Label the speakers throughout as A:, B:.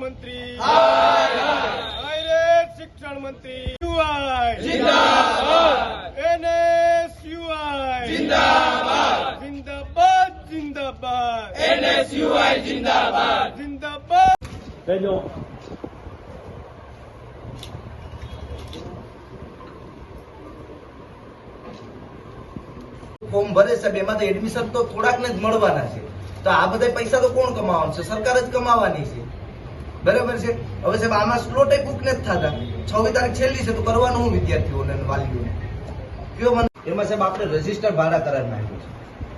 A: મંત્રી શિક્ષણ મંત્રી. યુઆઈ જિંદાબાદ! એનએસયુઆઈ. જિંદાબાદ! જિંદાબાદ જિંદાબાદ. એનએસયુઆઈ જિંદાબાદ! જિંદાબાદ.
B: કહેજો
C: ફોર્મ ભરે છે એમાં તો એડમિશન તો થોડાક ને જ મળવાના છે. તો આ બધા પૈસા તો કોણ કમાવાનું છે? સરકાર જ કમાવાની છે. બરાબર છે? હવે સાહેબ આમાં સ્લોટ બુક નથી થતા. છવ્વીસ તારીખ છેલ્લી છે તો કરવાનું હું વિદ્યાર્થીઓને વાલીઓને? કયો મને એમાં સાહેબ આપણે રજિસ્ટર ભાડા કરાર માંગ્યો છે.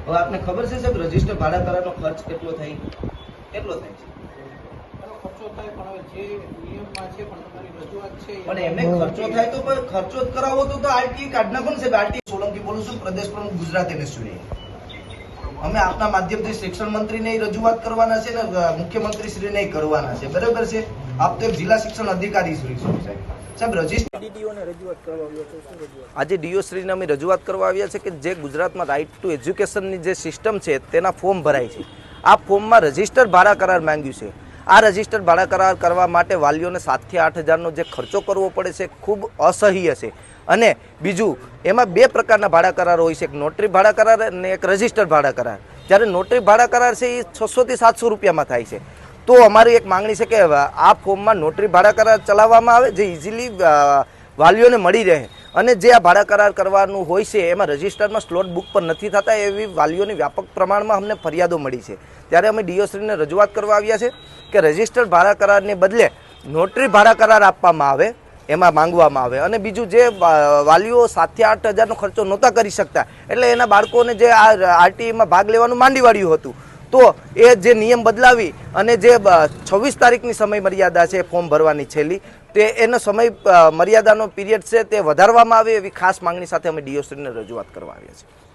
C: હવે આપને ખબર છે સાહેબ રજિસ્ટર ભાડા કરારનો ખર્ચ કેટલો થાય કેટલો થાય છે?
D: પણ
C: એમને ખર્ચો થાય તો ખર્ચો કરાવો તો આરટી કાર્ડ ના ને સાહેબ. આરટી સોલંકી બોલું છું પ્રદેશ પ્રમુખ ગુજરાત એનએસયુની અમે આપના માધ્યમથી શિક્ષણ મંત્રીને રજૂઆત કરવાના છે ને મુખ્યમંત્રી શ્રીને કરવાના છે. બરાબર છે? આપ તો જિલ્લા શિક્ષણ અધિકારી શ્રી છો સાહેબ. આજે ડીઓ શ્રીને અમે રજૂઆત કરવા આવ્યા છે કે જે ગુજરાતમાં રાઇટ ટુ એજ્યુકેશનની જે સિસ્ટમ છે તેના ફોર્મ ભરાય છે. આ ફોર્મમાં રજિસ્ટર ભાડા કરાર માંગ્યું છે. આ રજિસ્ટર ભાડા કરાર કરવા માટે વાલીઓને સાતથી આઠ હજારનો જે ખર્ચો કરવો પડે છે, ખૂબ અસહ્ય છે. અને બીજું, એમાં બે પ્રકારના ભાડા કરાર હોય છે. એક નોટરી ભાડા કરાર અને એક રજિસ્ટર ભાડા કરાર. જ્યારે નોટરી ભાડા કરાર છે, એ છસોથી સાતસો રૂપિયામાં થાય છે. તો અમારી એક માંગણી છે કે આ ફોર્મમાં નોટરી ભાડા કરાર ચલાવવામાં આવે, જે ઇઝીલી વાલીઓને મળી રહે. અને જે આ ભાડા કરાર કરવાનું હોય છે, એમાં રજિસ્ટરમાં સ્લોટ બુક પર નથી થતા એવી વાલીઓની વ્યાપક પ્રમાણમાં અમને ફરિયાદો મળી છે. ત્યારે અમે ડીઓશ્રીને રજૂઆત કરવા આવ્યા છે કે રજિસ્ટર ભાડા કરારને બદલે નોટરી ભાડા કરાર આપવામાં આવે, એમાં માંગવામાં આવે. અને બીજું જે વાલીઓ સાતથી આઠ હજારનો ખર્ચો નહોતા કરી શકતા, એટલે એના બાળકોને જે આ આરટીઈમાં ભાગ લેવાનું માંડી વાળ્યું હતું. તો એ જે નિયમ બદલાવી અને જે છવ્વીસ તારીખની સમય મર્યાદા છે ફોર્મ ભરવાની છેલ્લી, તે એનો સમય મર્યાદાનો પીરિયડ છે તે વધારવામાં આવે એવી ખાસ માંગણી સાથે અમે ડીઓસીને રજૂઆત કરવા આવ્યા છે